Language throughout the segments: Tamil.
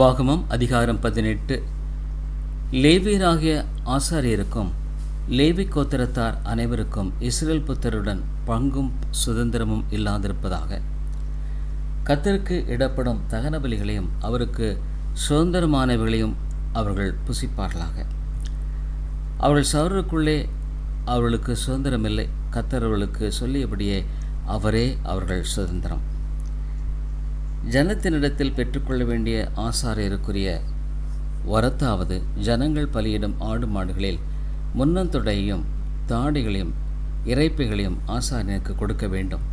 உபாகமம் அதிகாரம் பதினெட்டு. லேவியராகிய ஆசாரியருக்கும் லேவி கோத்திரத்தார் அனைவருக்கும் இஸ்ரேல் புத்தருடன் பங்கும் சுதந்திரமும் இல்லாதிருப்பதாக. கத்தருக்கு இடப்படும் தகன பலிகளையும் அவருக்கு சுதந்திரமானவைகளையும் அவர்கள் புசிப்பார்களாக. அவர்கள் சவருக்குள்ளே அவர்களுக்கு சுதந்திரமில்லை. கத்தர் அவர்களுக்கு சொல்லியபடியே அவரே அவர்கள் சுதந்திரம். ஜனத்தினிடத்தில் பெற்றுக்கொள்ள வேண்டிய ஆசாரியருக்குரிய வரத்தாவது ஜனங்கள் பலியிடும் ஆடு மாடுகளில் முன்னந்தொடையும் தாடிகளையும் இறைப்பைகளையும் ஆசாரியனுக்கு கொடுக்க வேண்டும்.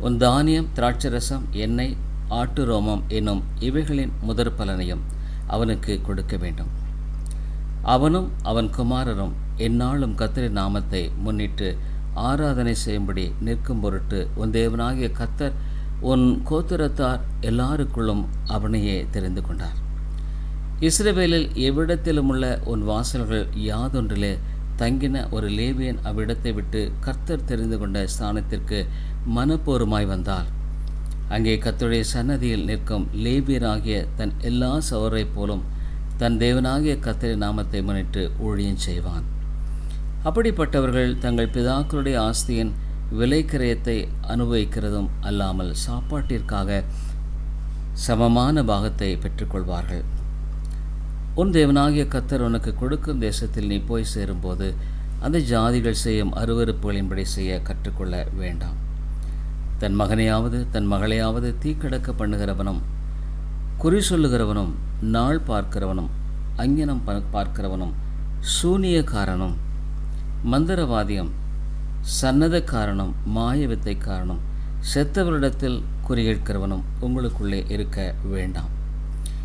உன் தானியம் திராட்சரசம் எண்ணெய் ஆட்டு ரோமம் என்னும் இவைகளின் முதற் பலனையும் அவனுக்கு கொடுக்க வேண்டும். அவனும் அவன் குமாரரும் எந்நாளும் கத்தரி நாமத்தை முன்னிட்டு ஆராதனை செய்யும்படி நிற்கும் பொருட்டு உன் தேவனாகிய கத்தர் உன் கோத்திரத்தார் எல்லாருக்குள்ளும் அவனையே தெரிந்து கொண்டார். இஸ்ரேவேலில் எவ்விடத்திலும் உள்ள உன் வாசல்கள் யாதொன்றிலே தங்கின ஒரு லேவியன் அவ்விடத்தை விட்டு கர்த்தர் தெரிந்து கொண்ட ஸ்தானத்திற்கு மனப்போருமாய் வந்தார். அங்கே கர்த்தருடைய சன்னதியில் நிற்கும் லேவியராகிய தன் எல்லா சவரை போலும் தன் தேவனாகிய கத்தரி நாமத்தை முன்னிட்டு ஊழியம் செய்வான். அப்படிப்பட்டவர்கள் தங்கள் பிதாக்களுடைய ஆஸ்தியின் விலைக்கிரயத்தை அனுபவிக்கிறதும் அல்லாமல் சாப்பாட்டிற்காக சமமான பாகத்தை பெற்றுக்கொள்வார்கள். உன் தேவனாகிய கத்தர் உனக்கு கொடுக்கும் தேசத்தில் நீ போய் சேரும்போது அந்த ஜாதிகள் செய்யும் அருவறுப்புகளின்படி செய்ய கற்றுக்கொள்ள வேண்டாம். தன் மகனையாவது தன் மகளையாவது தீக்கடக்க பண்ணுகிறவனும் குறி சொல்லுகிறவனும் நாள் பார்க்கிறவனும் அஞ்ஞனம் ப- பார்க்கிறவனும் சூனியக்காரனும் மந்திரவாதியும் சன்னதக்காரனும் மாய காரணம் செத்தவரிடத்தில் குறிகேட்கிறவனும் உங்களுக்குள்ளே இருக்க வேண்டாம்.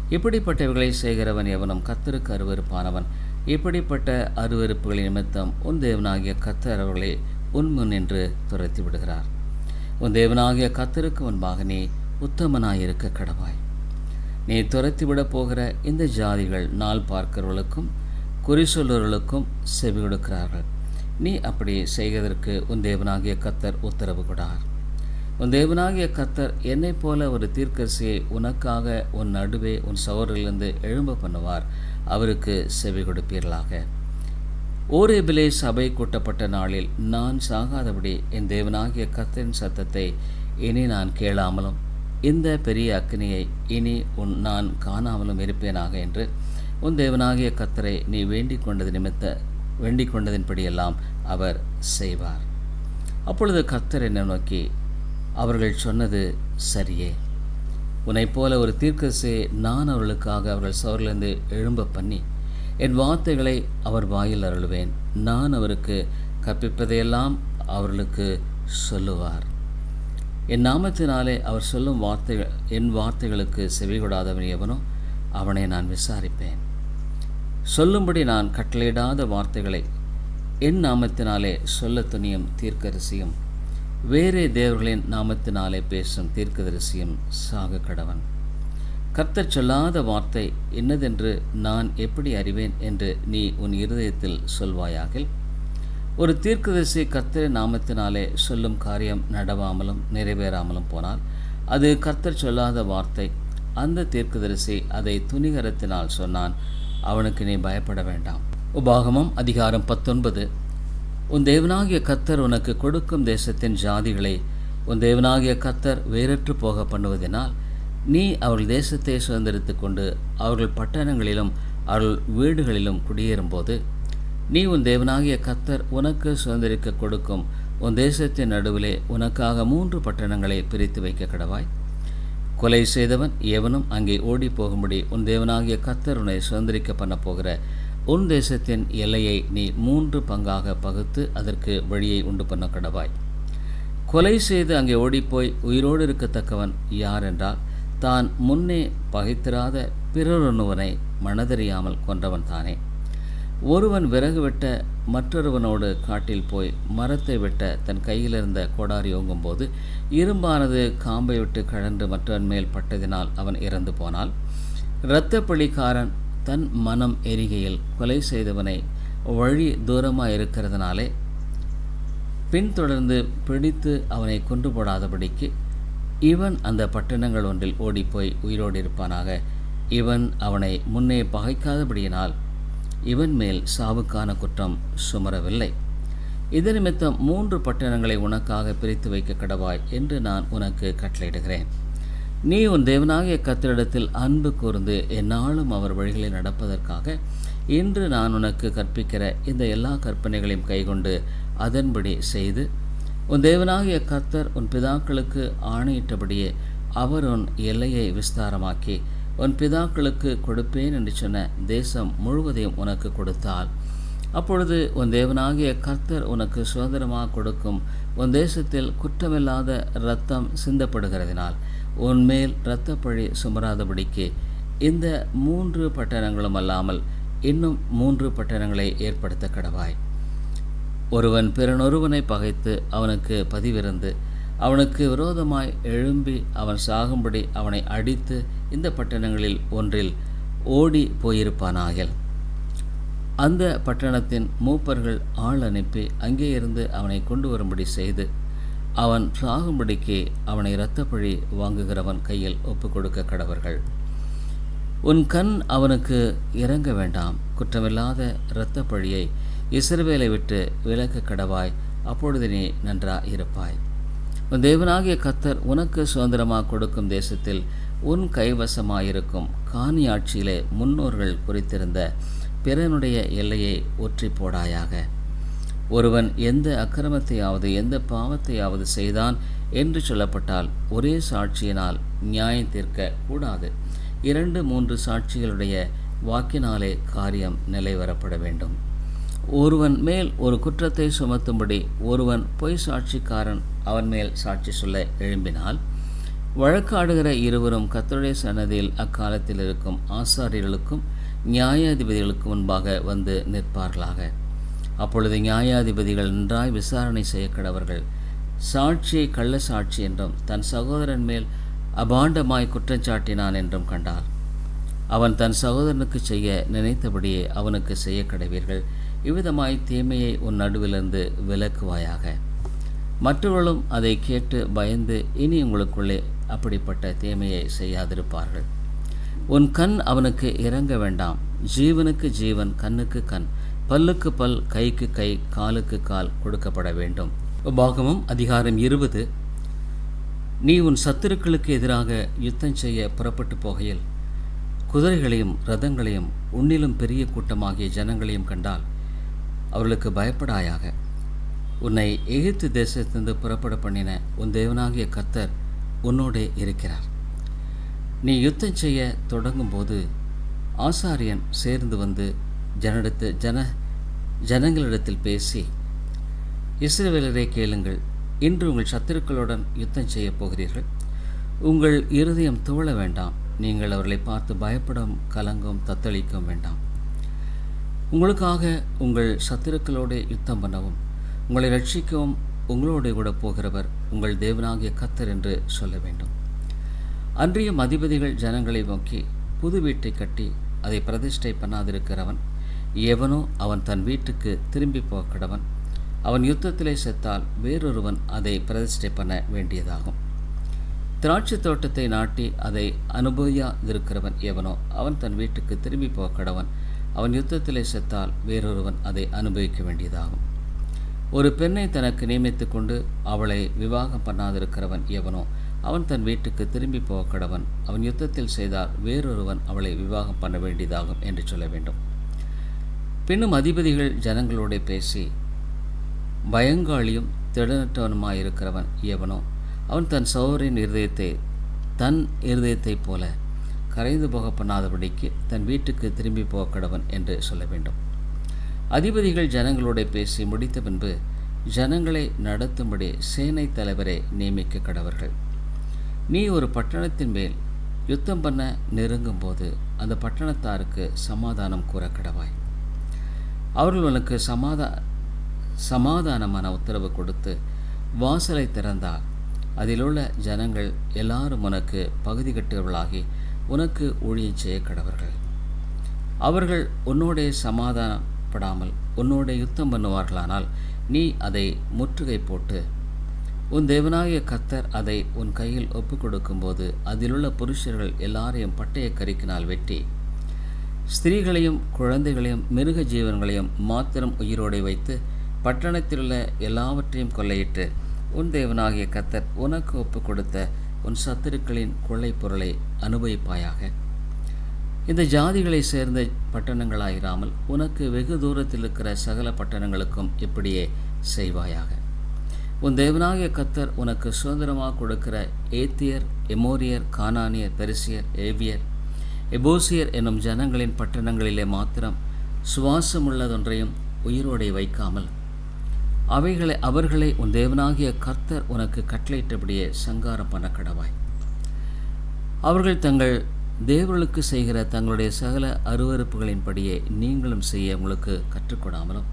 இப்படிப்பட்டவர்களை செய்கிறவன் எவனும் கத்தருக்கு அருவருப்பானவன். இப்படிப்பட்ட அருவறுப்புகளின் நிமித்தம் உன் தேவனாகிய கத்தர் அவர்களை உன் முன் நின்று துரத்தி விடுகிறார். உன் தேவனாகிய கத்தருக்கு முன்பாக நீ உத்தமனாயிருக்க கடவாய். நீ துரத்தி விடப் போகிற இந்த ஜாதிகள் நாள் பார்க்கிறவர்களுக்கும் குறி சொல்லுவர்களுக்கும் செவி கொடுக்கிறார்கள். நீ அப்படி செய்வதற்கு உன் தேவனாகிய கத்தர் உத்தரவு கொடார் உன் தேவனாகிய கத்தர் என்னைப் போல ஒரு தீர்க்கரசியை உனக்காக உன் நடுவே உன் சவரிலிருந்து எழும்ப பண்ணுவார். அவருக்கு செவி கொடுப்பீர்களாக. ஓரேபிலே சபை கூட்டப்பட்ட நாளில் நான் சாகாதபடி என் தேவனாகிய கத்தரின் சத்தத்தை இனி நான் கேளாமலும் இந்த பெரிய அக்னியை இனி உன் நான் காணாமலும் இருப்பேனாக என்று உன் தேவனாகிய கத்தரை நீ வேண்டிக் கொண்டது நிமித்த வேண்டிக் கொண்டதின்படியெல்லாம் அவர் செய்வார். அப்பொழுது கர்த்தர் என்னை நோக்கி அவர்கள் சொன்னது சரியே. உன்னைப் போல ஒரு தீர்க்கசே நான் அவர்களுக்காக அவர்கள் சவரிலிருந்து எழும்ப பண்ணி என் வார்த்தைகளை அவர் வாயில் அருளுவேன். நான் அவருக்கு கற்பிப்பதையெல்லாம் அவர்களுக்கு சொல்லுவார். என் நாமத்தினாலே அவர் சொல்லும் வார்த்தைகள் என் வார்த்தைகளுக்கு செவிகொடாதவன் எவனோ அவனை நான் விசாரிப்பேன். சொல்லும்படி நான் கட்டளையிடாத வார்த்தைகளை என் நாமத்தினாலே சொல்ல துணியும் தீர்க்கரிசியும் வேறே தேவர்களின் நாமத்தினாலே பேசும் தீர்க்கதரிசியும் சாக கடவன். கர்த்தர் சொல்லாத வார்த்தை என்னதென்று நான் எப்படி அறிவேன் என்று நீ உன் இருதயத்தில் சொல்வாயாகில் ஒரு தீர்க்கதரிசி கர்த்தர் நாமத்தினாலே சொல்லும் காரியம் நடவாமலும் நிறைவேறாமலும் போனால் அது கர்த்தர் சொல்லாத வார்த்தை. அந்த தீர்க்கதரிசி அதை துணிகரத்தினால் சொன்னான் அவனுக்கு நீ பயப்பட வேண்டாம். உபாகமம் அதிகாரம் பத்தொன்பது. உன் தேவனாகிய கத்தர் உனக்கு கொடுக்கும் தேசத்தின் ஜாதிகளை உன் தேவனாகிய கத்தர் வேறற்று போக பண்ணுவதினால் நீ அவர்கள் தேசத்தை சுதந்திரித்து கொண்டு அவர்கள் பட்டணங்களிலும் அவர்கள் வீடுகளிலும் குடியேறும்போது நீ உன் தேவனாகிய கத்தர் உனக்கு சுதந்திரிக்க கொடுக்கும் உன் தேசத்தின் நடுவிலே உனக்காக மூன்று பட்டணங்களை பிரித்து வைக்க கடவாய். கொலை செய்தவன் எவனும் அங்கே ஓடி போகும்படி உன் தேவனாகிய கத்தருனை சுதந்திரிக்க பண்ண போகிற உன் தேசத்தின் எல்லையை நீ மூன்று பங்காக பகுத்து அதற்கு வழியை உண்டு பண்ண கடவாய். கொலை செய்து அங்கே ஓடிப்போய் உயிரோடு இருக்கத்தக்கவன் யார் என்றால் தான் முன்னே பகைத்திராத பிறரொருவனை மனதறியாமல் கொன்றவன் தானே. ஒருவன் விறகு வெட்ட மற்றொருவனோடு காட்டில் போய் மரத்தை வெட்ட தன் கையில் இருந்த கோடாரி ஓங்கும்போது இரும்பானது காம்பை விட்டு கழன்று மற்றவன் மேல் பட்டதினால் அவன் இறந்து போனால் இரத்தப்பள்ளிக்காரன் தன் மனம் எரிகையில் கொலை செய்தவனை வழி தூரமாக இருக்கிறதுனாலே பின்தொடர்ந்து பிடித்து அவனை கொன்று போடாதபடிக்கு இவன் அந்த பட்டணங்கள் ஒன்றில் ஓடிப்போய் உயிரோடு இருப்பானாக இவன் அவனை முன்னே பகைக்காதபடியினால் இவன் மேல் சாவுக்கான குற்றம் சுமரவில்லை. இது நிமித்தம் மூன்று பட்டணங்களை உனக்காக பிரித்து வைக்க கடவாய் என்று நான் உனக்கு கட்டளையிடுகிறேன். நீ உன் தேவனாகிய கத்தரிடத்தில் அன்பு கூர்ந்து எந்நாளும் அவர் வழிகளில் நடப்பதற்காக இன்று நான் உனக்கு கற்பிக்கிற இந்த எல்லா கற்பனைகளையும் கைகொண்டு அதன்படி செய்து உன் தேவனாகிய கர்த்தர் உன் பிதாக்களுக்கு ஆணையிட்டபடியே அவர் உன் எல்லையை விஸ்தாரமாக்கி உன் பிதாக்களுக்கு கொடுப்பேன் என்று சொன்ன தேசம் முழுவதையும் உனக்கு கொடுத்தால். அப்பொழுது உன் தேவனாகிய கர்த்தர் உனக்கு சுதந்திரமாக கொடுக்கும். உன் தேசத்தில் குற்றமில்லாத இரத்தம் சிந்தப்படுகிறதினால் உன்மேல் இரத்தப்பழி சுமராதபடிக்கு இந்த மூன்று பட்டணங்களும் அல்லாமல் இன்னும் மூன்று பட்டணங்களை ஏற்படுத்த கடவாய். ஒருவன் பிறனொருவனை பகைத்து அவனுக்கு பதிவிருந்து அவனுக்கு விரோதமாய் எழும்பி அவன் சாகும்படி அவனை அடித்து இந்த பட்டணங்களில் ஒன்றில் ஓடி போயிருப்பானாகில். அந்த பட்டணத்தின் மூப்பர்கள் ஆள் அனுப்பி அங்கே இருந்து அவனை கொண்டு வரும்படி செய்து அவன் சாகும்படிக்கு அவனை இரத்தப்பழி வாங்குகிறவன் கையில் ஒப்பு கொடுக்க கடவர்கள். உன் கண் அவனுக்கு இறங்க வேண்டாம். குற்றமில்லாத இரத்தப்பழியை இஸ்ரவேலை விட்டு விலக்க கடவாய் அப்பொழுது நீ நன்றாய் இருப்பாய். உன் தேவனாகிய கத்தர் உனக்கு சுதந்திரமாக கொடுக்கும் தேசத்தில் உன் கைவசமாயிருக்கும். காணி ஆட்சியிலே முன்னோர்கள் குறித்திருந்த பிறனுடைய எல்லையை ஒற்றி போடாயாக ஒருவன் எந்த அக்கிரமத்தையாவது எந்த பாவத்தையாவது செய்தான் என்று சொல்லப்பட்டால் ஒரே சாட்சியினால் நியாயம் தீர்க்க கூடாது. இரண்டு மூன்று சாட்சிகளுடைய வாக்கினாலே காரியம் நிலைவரப்பட வேண்டும். ஒருவன் மேல் ஒரு குற்றத்தை சுமத்தும்படி ஒருவன் பொய் சாட்சிக்காரன் அவன் மேல் சாட்சி சொல்ல எழும்பினால் வழக்காடுகிற இருவரும் கத்தருடைய சன்னதியில் அக்காலத்தில் இருக்கும் ஆசாரியர்களுக்கும் நியாயாதிபதிகளுக்கு முன்பாக வந்து நிற்பார்களாக. அப்பொழுது நியாயாதிபதிகள் நன்றாய் விசாரணை செய்ய கடவர்கள் சாட்சியை கள்ள சாட்சி என்றும் தன் சகோதரன் மேல் அபாண்டமாய் குற்றஞ்சாட்டினான் என்றும் கண்டார் அவன் தன் சகோதரனுக்கு செய்ய நினைத்தபடியே அவனுக்கு செய்ய கடவீர்கள் இவ்விதமாய் தீமையை உன் நடுவிலிருந்து விலக்குவாயாக. மற்றவர்களும் அதை கேட்டு பயந்து இனி உங்களுக்குள்ளே அப்படிப்பட்ட தீமையை செய்யாதிருப்பார்கள். உன் கண் அவனுக்கு இறங்க வேண்டாம். ஜீவனுக்கு ஜீவன் கண்ணுக்கு கண் பல்லுக்கு பல் கைக்கு கை காலுக்கு கால் கொடுக்கப்பட வேண்டும். உபாகமம் அதிகாரம் இருபது. நீ உன் சத்துருக்களுக்கு எதிராக யுத்தம் செய்ய புறப்பட்டு போகையில் குதிரைகளையும் ரதங்களையும் உன்னிலும் பெரிய கூட்டமாகிய ஜனங்களையும் கண்டால் அவர்களுக்கு பயப்படாயாக. உன்னை எகிப்து தேசத்திலிருந்து புறப்பட பண்ணின உன் தேவனாகிய கர்த்தர் உன்னோடே இருக்கிறார். நீ யுத்தம் செய்ய தொடங்கும்போது ஆசாரியன் சேர்ந்து வந்து ஜனடத்து ஜன ஜனங்களிடத்தில் பேசி இஸ்ரவேலரை கேளுங்கள் இன்று உங்கள் சத்துருக்களுடன் யுத்தம் செய்யப் போகிறீர்கள். உங்கள் இருதயம் துவள வேண்டாம். நீங்கள் அவர்களை பார்த்து பயப்படும் கலங்கும் தத்தளிக்கவும் வேண்டாம். உங்களுக்காக உங்கள் சத்துருக்களோடு யுத்தம் பண்ணவும் உங்களை ரட்சிக்கவும் உங்களோடு கூட போகிறவர் உங்கள் தேவனாகிய கத்தர் என்று சொல்ல வேண்டும். அன்றைய அதிபதிகள் ஜனங்களை நோக்கி புது வீட்டை கட்டி அதை பிரதிஷ்டை பண்ணாதிருக்கிறவன் எவனோ அவன் தன் வீட்டுக்கு திரும்பி போக்கடவன் அவன் யுத்தத்திலே செத்தால் வேறொருவன் அதை பிரதிஷ்டை பண்ண வேண்டியதாகும். திராட்சை தோட்டத்தை நாட்டி அதை அனுபவியாதிருக்கிறவன் எவனோ அவன் தன் வீட்டுக்கு திரும்பி போக்கடவன் அவன் யுத்தத்திலே செத்தால் வேறொருவன் அதை அனுபவிக்க வேண்டியதாகும். ஒரு பெண்ணை தனக்கு நியமித்து கொண்டு அவளை விவாகம் பண்ணாதிருக்கிறவன் எவனோ அவன் தன் வீட்டுக்கு திரும்பி போக கடவன். அவன் யுத்தத்தில் செய்தால் வேறொருவன் அவளை விவாகம் பண்ண வேண்டியதாகும் என்று சொல்ல வேண்டும். பின்னும் அதிபதிகள் ஜனங்களோடு பேசி பயங்காளியும் திடனற்றவனுமாயிருக்கிறவன் எவனோ அவன் தன் சௌரின் இருதயத்தை தன் இருதயத்தைப் போல கரைந்து போக பண்ணாதபடிக்கு தன் வீட்டுக்கு திரும்பி போக கடவன் என்று சொல்ல வேண்டும். அதிபதிகள் ஜனங்களோட பேசி முடித்த பின்பு ஜனங்களை நடத்தும்படி சேனை தலைவரை நியமிக்க கடவர்கள். நீ ஒரு பட்டணத்தின் மேல் யுத்தம் பண்ண நெருங்கும் போது அந்த பட்டணத்தாருக்கு சமாதானம் கூற கடவாய். அவர்கள் உனக்கு சமாதா சமாதானமான உத்தரவு கொடுத்து வாசலை திறந்தால் அதிலுள்ள ஜனங்கள் எல்லாரும் உனக்கு பகுதி கட்டுகளாகி உனக்கு ஊழியம் செய்ய கடவர்கள். அவர்கள் உன்னோடே சமாதானப்படாமல் உன்னோட யுத்தம் பண்ணுவார்களானால் நீ அதை முற்றுகை போட்டு உன் தேவனாகிய கத்தர் அதை உன் கையில் ஒப்பு கொடுக்கும்போது அதிலுள்ள புருஷர்கள் எல்லாரையும் பட்டய கறிக்கினால் வெட்டி ஸ்திரீகளையும் குழந்தைகளையும் மிருக ஜீவன்களையும் மாத்திரம் உயிரோடு வைத்து பட்டணத்திலுள்ள எல்லாவற்றையும் கொள்ளையிட்டு உன் தேவனாகிய கத்தர் உனக்கு ஒப்பு கொடுத்த உன் சத்துருக்களின் கொள்ளை பொருளை அனுபவிப்பாயாக. இந்த ஜாதிகளை சேர்ந்த பட்டணங்களாயிராமல் உனக்கு வெகு தூரத்தில் இருக்கிற சகல பட்டணங்களுக்கும் இப்படியே செய்வாயாக. உன் தேவனாகிய கத்தர் உனக்கு சுதந்திரமாக கொடுக்கிற ஏத்தியர் எமோரியர் கானானியர் பெருசியர் ஏவியர் எபோசியர் என்னும் ஜனங்களின் பட்டணங்களிலே மாத்திரம் சுவாசமுள்ளதொன்றையும் உயிரோடை வைக்காமல் அவைகளை அவர்களை உன் தேவனாகிய கர்த்தர் உனக்கு கட்டளையிட்டபடியே சங்காரம் பண்ண கடவாய் அவர்கள் தங்கள் தேவர்களுக்கு செய்கிற தங்களுடைய சகல அருவறுப்புகளின்படியே நீங்களும் செய்ய உங்களுக்கு கற்றுக்கொடாமலும்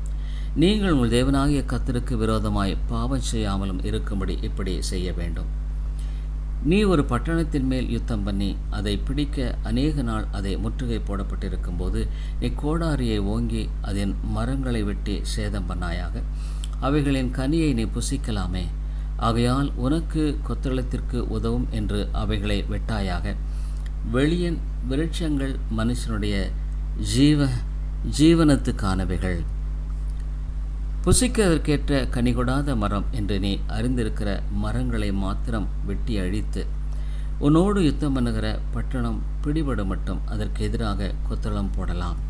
நீங்கள் உங்கள் தேவனாகிய கர்த்தருக்கு விரோதமாய் பாவம் செய்யாமலும் இருக்கும்படி இப்படி செய்ய வேண்டும். நீ ஒரு பட்டணத்தின் மேல் யுத்தம் பண்ணி அதை பிடிக்க அநேக நாள் அதை முற்றுகை போடப்பட்டிருக்கும்போது நீ கோடாரியை ஓங்கி அதன் மரங்களை வெட்டி சேதம் பண்ணாயாக அவைகளின் கனியை நீ புசிக்கலாமே. ஆகையால் உனக்கு கொத்தளத்திற்கு உதவும் என்று அவைகளை வெட்டாயாக. வெளியின் விருட்சங்கள் மனுஷனுடைய ஜீவ ஜீவனத்துக்கானவைகள். புசிக்கிறதற்கேற்ற கனிகொடாத மரம் என்று நீ அறிந்திருக்கிற மரங்களை மாத்திரம் வெட்டி அழித்து உன்னோடு யுத்தம் பண்ணுகிற பட்டணம் பிடிபட மட்டும் அதற்கு எதிராக கொத்தளம் போடலாம்.